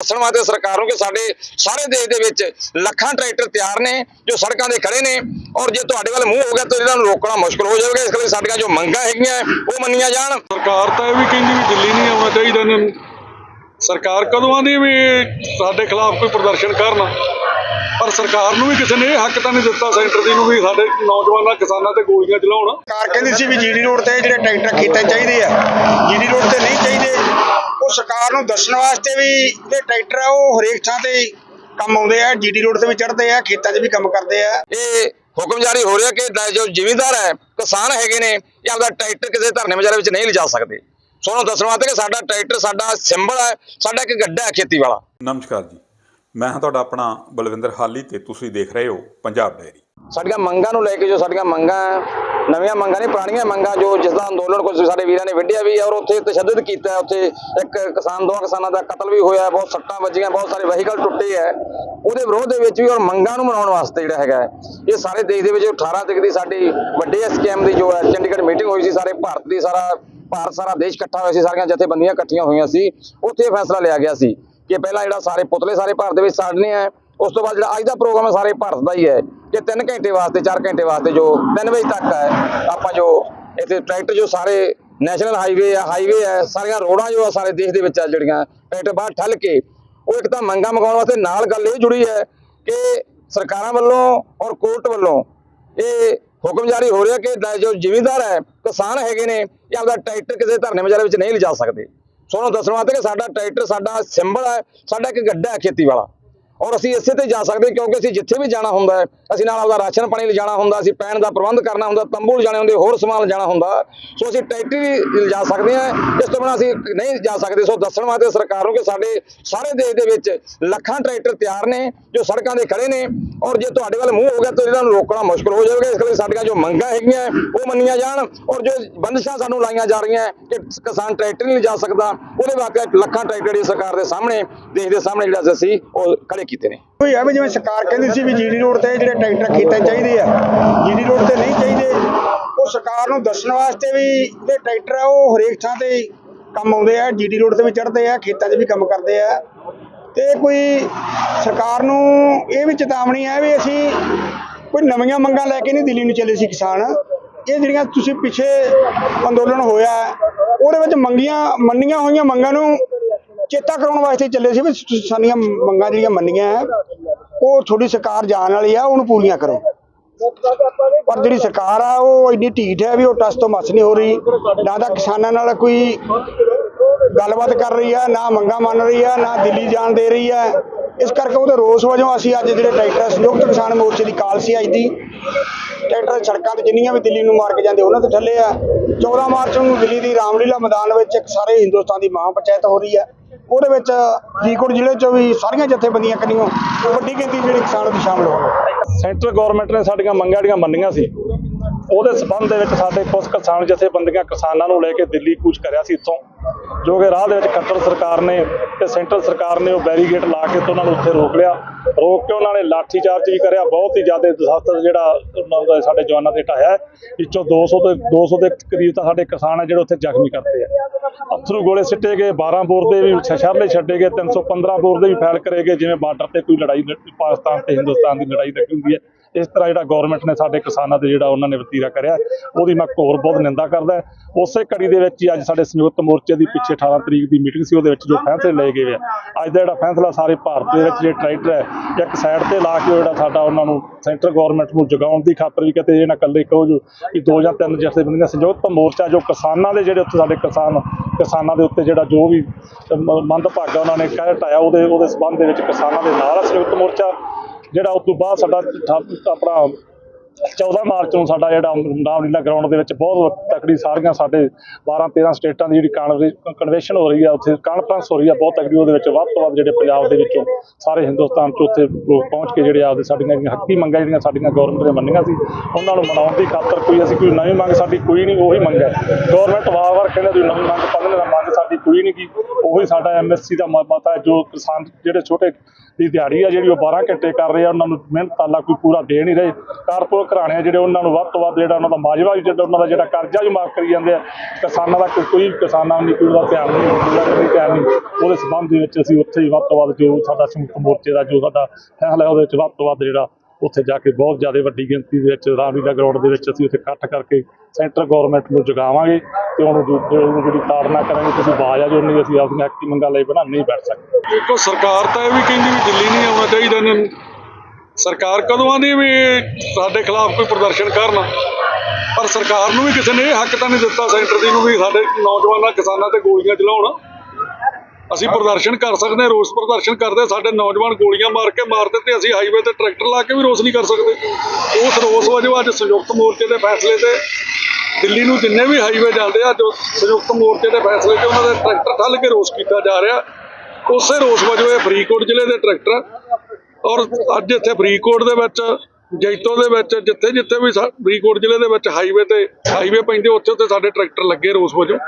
ਦੱਸਣ ਵਾਸਤੇ ਸਰਕਾਰ ਨੂੰ ਕਿ ਸਾਡੇ ਸਾਰੇ ਦੇਸ਼ ਦੇ ਵਿੱਚ ਲੱਖਾਂ ਟਰੈਕਟਰ ਤਿਆਰ ਨੇ ਜੋ ਸੜਕਾਂ ਤੇ ਖੜੇ ਨੇ ਔਰ ਜੇ ਤੁਹਾਡੇ ਵੱਲ ਮੂੰਹ ਹੋ ਗਿਆ ਤਾਂ ਇਹਨਾਂ ਨੂੰ ਰੋਕਣਾ ਮੁਸ਼ਕਲ ਹੋ ਜਾਵੇਗਾ। ਇਸ ਕਰਕੇ ਸਾਡੀਆਂ ਜੋ ਮੰਗਾਂ ਹੈਗੀਆਂ ਉਹ ਮੰਨੀਆਂ ਜਾਣ। ਸਰਕਾਰ ਤਾਂ ਇਹ ਵੀ ਕਹਿੰਦੀ ਵੀ ਦਿੱਲੀ ਨਹੀਂ ਆਉਣਾ ਚਾਹੀਦਾ ਇਹਨਾਂ ਨੂੰ। ਸਰਕਾਰ ਕਦੋਂ ਆਂਦੀ ਵੀ ਸਾਡੇ ਖਿਲਾਫ ਕੋਈ ਪ੍ਰਦਰਸ਼ਨ ਕਰਨ? ਪਰ ਸਰਕਾਰ ਨੂੰ ਵੀ ਕਿਸੇ ਨੇ ਇਹ ਹੱਕ ਤਾਂ ਨਹੀਂ ਦਿੱਤਾ ਸੈਂਟਰ ਦੀ ਨੂੰ ਵੀ ਸਾਡੇ ਨੌਜਵਾਨਾਂ ਕਿਸਾਨਾਂ ਤੇ ਗੋਲੀਆਂ ਚਲਾਉਣ। ਸਰਕਾਰ ਕਹਿੰਦੀ ਸੀ ਵੀ ਜੀਡੀ ਰੋਡ ਤੇ ਜਿਹੜੇ ਟਰੈਕਟਰ ਖੇਤਾਂ ਚਾਹੀਦੇ ਆ ਜੀਡੀ ਰੋਡ ਤੇ ਨਹੀਂ ਚਾਹੀਦੇ। ਉਹ ਸਰਕਾਰ ਨੂੰ ਦੱਸਣ ਵਾਸਤੇ ਵੀ ਜਿਹੜੇ ਟਰੈਕਟਰ ਆ ਉਹ ਹਰੇਕ ਥਾਂ ਤੇ ਕੰਮ ਆਉਂਦੇ ਆ ਜੀਡੀ ਰੋਡ ਤੇ ਵੀ ਚੜ੍ਹਦੇ ਆ ਖੇਤਾਂ 'ਚ ਵੀ ਕੰਮ ਕਰਦੇ ਆ। ਇਹ ਹੁਕਮ ਜਾਰੀ ਹੋ ਰਿਹਾ ਕਿ ਜੋ ਜ਼ਿਮੀਂਦਾਰ ਹੈ ਕਿਸਾਨ ਹੈਗੇ ਨੇ ਇਹ ਆਪਦਾ ਟਰੈਕਟਰ ਕਿਸੇ ਧਰਨੇ ਵਿਚਾਰੇ ਵਿੱਚ ਨਹੀਂ ਲਿਜਾ ਸਕਦੇ। ਸੋ ਉਹਨੂੰ ਦੱਸਣ ਵਾਸਤੇ ਕਿ ਸਾਡਾ ਟਰੈਕਟਰ ਸਾਡਾ ਸਿੰਬਲ ਹੈ ਸਾਡਾ ਇੱਕ ਗੱਡਾ ਹੈ ਖੇਤੀ ਵਾਲਾ। ਨਮਸਕਾਰ ਜੀ। ਮੈਂ ਹਾਂ ਤੁਹਾਡਾ ਆਪਣਾ ਬਲਵਿੰਦਰ ਹਾਲੀ ਤੇ ਤੁਸੀਂ ਦੇਖ ਰਹੇ ਹੋ ਪੰਜਾਬ ਡਾਇਰੀ ਸਾਡੀਆਂ ਮੰਗਾਂ ਨੂੰ ਲੈ ਕੇ ਜੋ ਸਾਡੀਆਂ ਮੰਗਾਂ ਹੈ, ਨਵੀਆਂ ਮੰਗਾਂ ਨੇ, ਪੁਰਾਣੀਆਂ ਮੰਗਾਂ ਜੋ ਜਿਸ ਦਾ ਅੰਦੋਲਨ ਕੁਝ ਸਾਡੇ ਵੀਰਾਂ ਨੇ ਵਿੱਢਿਆ ਵੀ ਹੈ ਔਰ ਉੱਥੇ ਤਸ਼ੱਦਦ ਕੀਤਾ ਉੱਥੇ ਇੱਕ ਕਿਸਾਨ, ਦੋ ਕਿਸਾਨਾਂ ਦਾ ਕਤਲ ਵੀ ਹੋਇਆ, ਬਹੁਤ ਸੱਟਾਂ ਵੱਜੀਆਂ, ਬਹੁਤ ਸਾਰੇ ਵਹੀਕਲ ਟੁੱਟੇ ਹੈ। ਉਹਦੇ ਵਿਰੋਧ ਦੇ ਵਿੱਚ ਵੀ ਔਰ ਮੰਗਾਂ ਨੂੰ ਮਨਾਉਣ ਵਾਸਤੇ ਜਿਹੜਾ ਹੈਗਾ ਇਹ ਸਾਰੇ ਦੇਸ਼ ਦੇ ਵਿੱਚ 18 ਤਰੀਕ ਦੀ ਸਾਡੀ ਵੱਡੇ ਸਕੀਮ ਦੀ ਜੋ ਹੈ, ਚੰਡੀਗੜ੍ਹ ਮੀਟਿੰਗ ਹੋਈ ਸੀ, ਸਾਰੇ ਭਾਰਤ ਦੀ ਸਾਰਾ, ਭਾਰਤ ਸਾਰਾ ਦੇਸ਼ ਇਕੱਠਾ ਹੋਇਆ ਸੀ, ਸਾਰੀਆਂ ਜਥੇਬੰਦੀਆਂ ਇਕੱਠੀਆਂ ਹੋਈਆਂ ਸੀ। ਉੱਥੇ ਇਹ ਫੈਸਲਾ ਲਿਆ ਗਿਆ ਸੀ ਕਿ ਪਹਿਲਾਂ ਜਿਹੜਾ ਸਾਰੇ ਪੁਤਲੇ ਸਾਰੇ ਭਾਰਤ ਦੇ ਵਿੱਚ ਸਾੜਨੇ ਆ ਉਸ ਤੋਂ ਬਾਅਦ ਜਿਹੜਾ ਅੱਜ ਦਾ ਪ੍ਰੋਗਰਾਮ ਹੈ, ਸਾਰੇ ਭਾਰਤ ਦਾ ਹੀ ਹੈ। ਕਿ 3 ਘੰਟੇ ਵਾਸਤੇ 4 ਘੰਟੇ ਵਾਸਤੇ ਜੋ 3 ਵਜੇ ਤੱਕ ਹੈ, ਆਪਾਂ ਜੋ ਇੱਥੇ ਟਰੈਕਟਰ ਜੋ ਸਾਰੇ ਨੈਸ਼ਨਲ ਹਾਈਵੇ ਆ, ਹਾਈਵੇ ਹੈ ਸਾਰੀਆਂ ਰੋਡਾਂ ਜੋ ਆ ਸਾਰੇ ਦੇਸ਼ ਦੇ ਵਿੱਚ ਆ ਜਿਹੜੀਆਂ ਟਰੈਕਟਰ ਬਾਹਰ ਠੱਲ ਕੇ, ਉਹ ਇੱਕ ਤਾਂ ਮੰਗਾਂ ਮਗਾਉਣ ਵਾਸਤੇ ਨਾਲ ਗੱਲ ਇਹ ਜੁੜੀ ਹੈ ਕਿ ਸਰਕਾਰਾਂ ਵੱਲੋਂ ਔਰ ਕੋਰਟ ਵੱਲੋਂ ਇਹ ਹੁਕਮ ਜਾਰੀ ਹੋ ਰਿਹਾ ਕਿ ਜੋ ਜ਼ਿਮੀਂਦਾਰ ਹੈ, ਕਿਸਾਨ ਹੈਗੇ ਨੇ, ਇਹ ਆਪਦਾ ਟਰੈਕਟਰ ਕਿਸੇ ਧਰਨੇ ਵਿਚਾਰੇ ਵਿੱਚ ਨਹੀਂ ਲਿਜਾ ਸਕਦੇ। ਸੋ ਉਹਨੂੰ ਦੱਸਣ ਵਾਸਤੇ ਕਿ ਸਾਡਾ ਟਰੈਕਟਰ, ਸਾਡਾ ਸਿੰਬਲ ਹੈ, ਸਾਡਾ ਇੱਕ ਗੱਡਾ ਹੈ ਖੇਤੀ ਵਾਲਾ। ਔਰ ਅਸੀਂ ਇਸੇ ਤੇ ਜਾ ਸਕਦੇ ਕਿਉਂਕਿ ਅਸੀਂ ਜਿੱਥੇ ਵੀ ਜਾਣਾ ਹੁੰਦਾ ਅਸੀਂ ਨਾਲ ਆਪਦਾ ਰਾਸ਼ਨ ਪਾਣੀ ਲਿਜਾਣਾ ਹੁੰਦਾ, ਅਸੀਂ ਪੈਣ ਦਾ ਪ੍ਰਬੰਧ ਕਰਨਾ ਹੁੰਦਾ, ਤੰਬੂ ਲਿਜਾਣੇ ਹੁੰਦੇ, ਹੋਰ ਸਮਾਨ ਲਿਜਾਣਾ ਹੁੰਦਾ। ਸੋ ਅਸੀਂ ਟਰੈਕਟਰ ਵੀ ਲਿਜਾ ਸਕਦੇ ਹਾਂ, ਇਸ ਤੋਂ ਬਿਨਾਂ ਅਸੀਂ ਨਹੀਂ ਜਾ ਸਕਦੇ। ਸੋ ਦੱਸਣ ਵਾਸਤੇ ਸਰਕਾਰ ਨੂੰ ਕਿ ਸਾਡੇ ਸਾਰੇ ਦੇਸ਼ ਦੇ ਵਿੱਚ ਲੱਖਾਂ ਟਰੈਕਟਰ ਤਿਆਰ ਨੇ, ਜੋ ਸੜਕਾਂ ਦੇ ਖੜੇ ਨੇ, ਔਰ ਜੇ ਤੁਹਾਡੇ ਵੱਲ ਮੂੰਹ ਹੋ ਗਿਆ ਤਾਂ ਇਹਨਾਂ ਨੂੰ ਰੋਕਣਾ ਮੁਸ਼ਕਲ ਹੋ ਜਾਵੇਗਾ। ਇਸ ਕਰਕੇ ਸਾਡੀਆਂ ਜੋ ਮੰਗਾਂ ਹੈਗੀਆਂ, ਉਹ ਮੰਨੀਆਂ ਜਾਣ, ਔਰ ਜੋ ਬੰਦਸ਼ਾਂ ਸਾਨੂੰ ਲਾਈਆਂ ਜਾ ਰਹੀਆਂ ਕਿ ਕਿਸਾਨ ਟਰੈਕਟਰ ਨਹੀਂ ਲਿਜਾ ਸਕਦਾ, ਉਹਦੇ ਵਾਸਤੇ ਲੱਖਾਂ ਟਰੈਕਟਰ ਜਿਹੜੀ ਸਰਕਾਰ ਦੇ ਸਾਹਮਣੇ, ਦੇਸ਼ ਦੇ ਸਾਹਮਣੇ ਜਿਹੜਾ ਅਸੀਂ ਉਹ ਖੜੇ ਕੀਤੇ ਨੇ। ਕੋਈ ਆ ਵੀ ਜਿਵੇਂ ਸਰਕਾਰ ਕਹਿੰਦੀ ਸੀ ਵੀ ਜੀਡੀ ਰੋਡ ਤੇ ਜਿਹੜੇ ਟਰੈਕਟਰ ਖੇਤਾਂ 'ਚ ਚਾਹੀਦੇ ਆ ਜੀਡੀ ਰੋਡ ਤੇ ਨਹੀਂ ਚਾਹੀਦੇ, ਉਹ ਸਰਕਾਰ ਨੂੰ ਦੱਸਣ ਵਾਸਤੇ ਵੀ ਜਿਹੜੇ ਟਰੈਕਟਰ ਆ, ਉਹ ਹਰੇਕ ਥਾਂ ਤੇ ਕੰਮ ਆਉਂਦੇ ਆ ਜੀਡੀ ਰੋਡ ਤੇ ਵੀ ਚੜ੍ਹਦੇ ਆ, ਖੇਤਾਂ 'ਚ ਵੀ ਕੰਮ ਕਰਦੇ ਆ। ਤੇ ਕੋਈ ਸਰਕਾਰ ਨੂੰ ਇਹ ਵੀ ਚੇਤਾਵਨੀ ਹੈ ਵੀ ਅਸੀਂ ਕੋਈ ਨਵੀਆਂ ਮੰਗਾਂ ਲੈ ਕੇ ਨਹੀਂ ਦਿੱਲੀ ਨੂੰ ਚੱਲੇ ਸੀ ਕਿਸਾਨ। ਇਹ ਜਿਹੜੀਆਂ ਤੁਸੀਂ ਪਿੱਛੇ ਅੰਦੋਲਨ ਹੋਇਆ, ਉਹਦੇ ਵਿੱਚ ਮੰਗੀਆਂ, ਮੰਨੀਆਂ ਹੋਈਆਂ ਮੰਗਾਂ ਨੂੰ ਚੇਤਾ ਕਰਾਉਣ ਵਾਸਤੇ ਚੱਲੇ ਸੀ ਵੀ ਤੁਸੀਂ ਸਾਡੀਆਂ ਮੰਗਾਂ ਜਿਹੜੀਆਂ ਮੰਨੀਆਂ ਹੈ, ਉਹ ਤੁਹਾਡੀ ਸਰਕਾਰ ਜਾਣ ਵਾਲੀ ਆ ਉਹਨੂੰ ਪੂਰੀਆਂ ਕਰੋ। ਪਰ ਜਿਹੜੀ ਸਰਕਾਰ ਆ ਉਹ ਇੰਨੀ ਢੀਠ ਹੈ ਵੀ ਉਹ ਟਸ ਤੋਂ ਮਸ ਨਹੀਂ ਹੋ ਰਹੀ। ਨਾ ਤਾਂ ਕਿਸਾਨਾਂ ਨਾਲ ਕੋਈ ਗੱਲਬਾਤ ਕਰ ਰਹੀ ਆ ਨਾ ਮੰਗਾਂ ਮੰਨ ਰਹੀ ਆ ਨਾ ਦਿੱਲੀ ਜਾਣ ਦੇ ਰਹੀ ਆ ਇਸ ਕਰਕੇ ਉਹਦੇ ਰੋਸ ਵਜੋਂ ਅਸੀਂ ਅੱਜ ਜਿਹੜੇ ਟਰੈਕਟਰ ਸੰਯੁਕਤ ਕਿਸਾਨ ਮੋਰਚੇ ਦੀ ਕਾਲ ਸੀ ਅੱਜ ਦੀ ਟਰੈਕਟਰ ਸੜਕਾਂ ਤੇ ਜਿੰਨੀਆਂ ਵੀ ਦਿੱਲੀ ਨੂੰ ਮਾਰ ਕੇ ਜਾਂਦੇ ਉਹਨਾਂ ਤੇ ਠੱਲੇ ਆ। 14 ਮਾਰਚ ਨੂੰ ਦਿੱਲੀ ਦੀ ਰਾਮਲੀਲਾ ਮੈਦਾਨ ਵਿੱਚ ਇੱਕ ਸਾਰੇ ਹਿੰਦੁਸਤਾਨ ਦੀ ਮਹਾਂ ਪੰਚਾਇਤ ਹੋ ਰਹੀ ਹੈ। ਉਹਦੇ ਵਿੱਚ ਫਰੀਦਕੋਟ ਜ਼ਿਲ੍ਹੇ ਚੋਂ ਵੀ ਸਾਰੀਆਂ ਜਥੇਬੰਦੀਆਂ ਕਰੀਆਂ ਵੱਡੀ ਗਿਣਤੀ ਜਿਹੜੀ ਕਿਸਾਨ ਉਹਦੀ ਸ਼ਾਮਲ ਗਏ। ਸੈਂਟਰ ਗਵਰਨਮੈਂਟ ਨੇ ਸਾਡੀਆਂ ਮੰਗਾਂ ਜਿਹੜੀਆਂ ਮੰਨੀਆਂ ਸੀ ਉਹਦੇ ਸਬੰਧ ਦੇ ਵਿੱਚ ਸਾਡੇ ਕੁਝ ਕਿਸਾਨ ਜਥੇਬੰਦੀਆਂ ਕਿਸਾਨਾਂ ਨੂੰ ਲੈ ਕੇ ਦਿੱਲੀ ਕੂਚ ਕਰਿਆ ਸੀ ਇੱਥੋਂ, ਜੋ ਕਿ ਰਾਹ ਦੇ ਵਿੱਚ ਖੱਟਰ ਸਰਕਾਰ ਨੇ ਤੇ ਸੈਂਟਰ ਸਰਕਾਰ ਨੇ ਉਹ ਬੈਰੀਗੇਟ ਲਾ ਕੇ ਤੇ ਉਹਨਾਂ ਨੂੰ ਉੱਥੇ ਰੋਕ ਲਿਆ। ਰੋਕ ਕੇ ਉਹਨਾਂ ਨੇ ਲਾਠੀ ਚਾਰਜ ਵੀ ਕਰਿਆ, ਬਹੁਤ ਹੀ ਜ਼ਿਆਦਾ ਦਿਸਾਸਤ ਜਿਹੜਾ ਉਹਨਾਂ ਦਾ ਸਾਡੇ ਜਵਾਨਾਂ ਤੇ ਢਾਇਆ ਵਿੱਚੋਂ 200 ਤੇ 200 ਦੇ ਕਰੀਬ ਤਾਂ ਸਾਡੇ ਕਿਸਾਨ ਆ ਜਿਹੜੇ ਉੱਥੇ ਜ਼ਖਮੀ ਕਰਤੇ ਆ। ਅਥਰੂ ਗੋਲੇ ਸਿੱਟੇ ਗਏ 12 ਬੋਰ ਦੇ ਵੀ ਸ਼ਸ਼ਰਲੇ ਛੱਡੇ ਗਏ 315 ਬੋਰ ਦੇ ਵੀ ਫੈਲ ਕਰੇ ਗਏ, ਜਿਵੇਂ ਬਾਰਡਰ ਤੇ ਕੋਈ ਲੜਾਈ ਪਾਕਿਸਤਾਨ ਤੇ ਹਿੰਦੁਸਤਾਨ ਦੀ ਲੜਾਈ ਲੱਗੀ ਹੁੰਦੀ ਹੈ। ਇਸ ਤਰ੍ਹਾਂ ਜਿਹੜਾ ਗਵਰਨਮੈਂਟ ਨੇ ਸਾਡੇ ਕਿਸਾਨਾਂ ਤੇ ਜਿਹੜਾ ਉਹਨਾਂ ਨੇ ਵਤੀਰਾ ਕਰਿਆ, ਉਹਦੀ ਮੈਂ ਘੋਰ ਬਹੁਤ ਨਿੰਦਾ ਕਰਦਾ ਉਸੇ ਕੜੀ ਦੇ ਵਿੱਚ ਹੀ ਅੱਜ ਸਾਡੇ ਸੰਯੁਕਤ ਮੋਰਚੇ ਦੀ ਪਿੱਛੇ 18 ਤਰੀਕ ਦੀ ਮੀਟਿੰਗ ਸੀ, ਉਹਦੇ ਵਿੱਚ ਜੋ ਫੈਸਲੇ ਲਏ ਗਏ ਆ। ਅੱਜ ਦਾ ਜਿਹੜਾ ਫੈਸਲਾ ਸਾਰੇ ਭਾਰਤ ਦੇ ਵਿੱਚ ਜਿਹੜੇ ਟਰੈਕਟਰ ਹੈ, ਇੱਕ ਸਾਈਡ ਤੇ ਲਾ ਕੇ ਉਹ ਜਿਹੜਾ ਸਾਡਾ ਉਹਨਾਂ ਨੂੰ ਸੈਂਟਰ ਗਵਰਨਮੈਂਟ ਨੂੰ ਜਗਾਉਣ ਦੀ ਖਾਤਰ ਵੀ ਕਿਤੇ ਇਹ ਨਾ ਇਕੱਲੇ ਕਹੋ ਜੋ ਕਿ ਦੋ ਜਾਂ ਤਿੰਨ ਜਥੇਬੰਦੀਆਂ ਸੰਯੁਕਤ ਮੋਰਚਾ, ਜੋ ਕਿਸਾਨਾਂ ਦੇ ਜਿਹੜੇ ਉੱਥੇ ਸਾਡੇ ਕਿਸਾਨ, ਕਿਸਾਨਾਂ ਦੇ ਉੱਤੇ ਜਿਹੜਾ ਜੋ ਵੀ ਮ- ਮੰਦਭਾਗਾ ਉਹਨਾਂ ਨੇ ਕਹਿ ਢਾਇਆ ਉਹਦੇ ਉਹਦੇ ਸਬੰਧ ਦੇ ਵਿੱਚ ਕਿਸਾਨਾਂ ਦੇ ਨਾਲ ਸੰਯੁਕਤ ਮੋਰਚਾ। ਜਿਹੜਾ ਉਸ ਤੋਂ ਬਾਅਦ ਸਾਡਾ ਆਪਣਾ 14 ਮਾਰਚ ਨੂੰ ਸਾਡਾ ਜਿਹੜਾ ਰਾਮਲੀਲਾ ਗਰਾਊਂਡ ਦੇ ਵਿੱਚ ਬਹੁਤ ਤਕੜੀ ਸਾਰੀਆਂ ਸਾਡੇ 12 13 ਸਟੇਟਾਂ ਦੀ ਜਿਹੜੀ ਕਾਨਵੇ- ਕਨਵੈਨਸ਼ਨ ਹੋ ਰਹੀ ਆ, ਉੱਥੇ ਕਾਨਫਰੰਸ ਹੋ ਰਹੀ ਆ, ਬਹੁਤ ਤਕੜੀ, ਉਹਦੇ ਵਿੱਚ ਵੱਧ ਤੋਂ ਵੱਧ ਜਿਹੜੇ ਪੰਜਾਬ ਦੇ ਵਿੱਚੋਂ ਸਾਰੇ ਹਿੰਦੁਸਤਾਨ ਤੋਂ ਉੱਥੇ ਲੋਕ ਪਹੁੰਚ ਕੇ ਜਿਹੜੇ ਆਪਦੇ ਸਾਡੀਆਂ ਜਿਹੜੀਆਂ ਹੱਕੀ ਮੰਗਾਂ ਜਿਹੜੀਆਂ ਸਾਡੀਆਂ ਗਵਰਨਮੈਂਟ ਨੇ ਮੰਨੀਆਂ ਸੀ, ਉਹਨਾਂ ਨੂੰ ਮਨਾਉਣ ਦੀ ਖਾਤਰ ਕੋਈ ਅਸੀਂ ਕੋਈ ਨਵੀਂ ਮੰਗ ਸਾਡੀ ਕੋਈ ਨਹੀਂ, ਉਹੀ ਮੰਗ ਹੈ ਗਵਰਨਮੈਂਟ ਵਾਰ-ਵਾਰ ਕਹਿੰਦੇ ਤੁਸੀਂ ਨਵੀਂ ਮੰਗ ਪੜ੍ਹਨ ਦਾ ਮੰਗ ਸਾਡੀ ਕੋਈ ਨਹੀਂ ਕੀ ਉਹੀ ਸਾਡਾ ਐਮਐਸਸੀ ਦਾ ਮਤਾ ਹੈ, ਜੋ ਕਿਸਾਨ ਜਿਹੜੇ ਛੋਟੇ ਦੀ ਦਿਹਾੜੀ ਆ ਜਿਹੜੀ ਉਹ 12 ਘੰਟੇ ਕਰ ਰਹੇ ਆ, ਉਹਨਾਂ ਨੂੰ ਮਿਹਨਤ ਤਾਲਾ ਕੋਈ ਪੂਰਾ ਦੇ ਨਹੀਂ ਰਹੇ। ਕਾਰਪੋਰੇਟ ਘਰਾਣੇ ਆ ਜਿਹੜੇ, ਉਹਨਾਂ ਨੂੰ ਵੱਧ ਤੋਂ ਵੱਧ ਜਿਹੜਾ ਉਹਨਾਂ ਦਾ ਮਾਜਵਾ ਵੀ ਜਿਹੜਾ ਉਹਨਾਂ ਦਾ ਜਿਹੜਾ ਕਰਜ਼ਾ ਵੀ ਮਾਫ ਕਰੀ ਜਾਂਦੇ ਆ। ਕਿਸਾਨਾਂ ਦਾ ਕੋਈ ਕੋਈ ਕਿਸਾਨਾਂ ਨੂੰ ਕੋਈ ਉਹਦਾ ਧਿਆਨ ਨਹੀਂ ਪੂਰਾ ਕੋਈ ਧਿਆਨ ਨਹੀਂ। ਉਹਦੇ ਸੰਬੰਧ ਦੇ ਵਿੱਚ ਅਸੀਂ ਉੱਥੇ ਹੀ ਵੱਧ ਤੋਂ ਵੱਧ ਜੋ ਸਾਡਾ ਸੰਯੁਕਤ ਮੋਰਚੇ ਦਾ, ਜੋ ਸਾਡਾ ਫੈਸਲਾ ਉਹਦੇ ਵਿੱਚ ਵੱਧ ਤੋਂ ਵੱਧ ਜਿਹੜਾ ਉੱਥੇ ਜਾ ਕੇ ਬਹੁਤ ਜ਼ਿਆਦਾ ਵੱਡੀ ਗਿਣਤੀ ਦੇ ਵਿੱਚ ਰਾਮਲੀਲਾ ਗਰਾਊਂਡ ਦੇ ਵਿੱਚ ਅਸੀਂ ਉੱਥੇ ਇਕੱਠ ਕਰਕੇ ਸੈਂਟਰ ਗਵਰਨਮੈਂਟ ਨੂੰ ਜਗਾਵਾਂਗੇ ਤੇ ਉਹਨੂੰ ਜੋ- ਜੋ- ਜਿਹੜੀ ਤਾੜਨਾ ਕਰਾਂਗੇ, ਤੁਸੀਂ ਬਾਜ ਆ ਜੋ ਨਹੀਂ, ਅਸੀਂ ਆਪਣੀਆਂ ਹੱਕੀ ਮੰਗਾਂ ਲਈ ਬਣਾ ਨਹੀਂ ਬੈਠ ਸਕਦੇ। ਦੇਖੋ, ਸਰਕਾਰ ਤਾਂ ਇਹ ਵੀ ਕਹਿੰਦੀ ਵੀ ਦਿੱਲੀ ਨਹੀਂ ਆਉਣਾ ਚਾਹੀਦਾ ਇਹਨਾਂ ਨੂੰ। ਸਰਕਾਰ ਕਦੋਂ ਆਂਦੀ ਵੀ ਸਾਡੇ ਖਿਲਾਫ ਕੋਈ ਪ੍ਰਦਰਸ਼ਨ ਕਰਨ? ਪਰ ਸਰਕਾਰ ਨੂੰ ਵੀ ਕਿਸੇ ਨੇ ਇਹ ਹੱਕ ਤਾਂ ਨਹੀਂ ਦਿੱਤਾ ਸੈਂਟਰ ਦੀ ਨੂੰ ਵੀ ਸਾਡੇ ਨੌਜਵਾਨਾਂ, ਕਿਸਾਨਾਂ ਤੇ ਗੋਲੀਆਂ ਚਲਾਉਣ। ਅਸੀਂ ਪ੍ਰਦਰਸ਼ਨ ਕਰ ਸਕਦੇ ਹਾਂ, ਰੋਸ ਪ੍ਰਦਰਸ਼ਨ ਕਰਦੇ ਸਾਡੇ ਨੌਜਵਾਨ ਗੋਲੀਆਂ ਮਾਰ ਕੇ ਮਾਰ ਦਿੱਤੇ ਅਸੀਂ ਹਾਈਵੇ ਤੇ ਟਰੈਕਟਰ ਲਾ ਕੇ ਵੀ ਰੋਸ ਨਹੀਂ ਕਰ ਸਕਦੇ। ਉਸ ਰੋਸ ਵਜੋਂ ਅੱਜ ਸੰਯੁਕਤ ਮੋਰਚੇ ਦੇ ਫੈਸਲੇ ਤੇ ਦਿੱਲੀ ਨੂੰ ਜਿੰਨੇ ਵੀ ਹਾਈਵੇ ਜਾਂਦੇ ਆ ਜੋ ਸੰਯੁਕਤ ਮੋਰਚੇ ਦੇ ਫੈਸਲੇ ਤੇ ਉਹਨਾਂ ਦੇ ਟਰੈਕਟਰ ਠੱਲ ਕੇ ਰੋਸ ਕੀਤਾ ਜਾ ਰਿਹਾ। ਉਸੇ ਰੋਸ ਵਜੋਂ ਇਹ ਫਰੀਦਕੋਟ ਜ਼ਿਲ੍ਹੇ ਦੇ ਟਰੈਕਟਰ ਔਰ ਅੱਜ ਇੱਥੇ ਫਰੀਦਕੋਟ ਦੇ ਵਿੱਚ, ਜੈਤੋ ਦੇ ਵਿੱਚ ਜਿੱਥੇ ਜਿੱਥੇ ਵੀ ਸਾ- ਫਰੀਦਕੋਟ ਜ਼ਿਲ੍ਹੇ ਦੇ ਵਿੱਚ ਹਾਈਵੇ ਤੇ ਹਾਈਵੇ ਪੈਂਦੇ ਉੱਥੇ ਉੱਥੇ ਸਾਡੇ ਟਰੈਕਟਰ ਲੱਗੇ ਰੋਸ ਵਜੋਂ।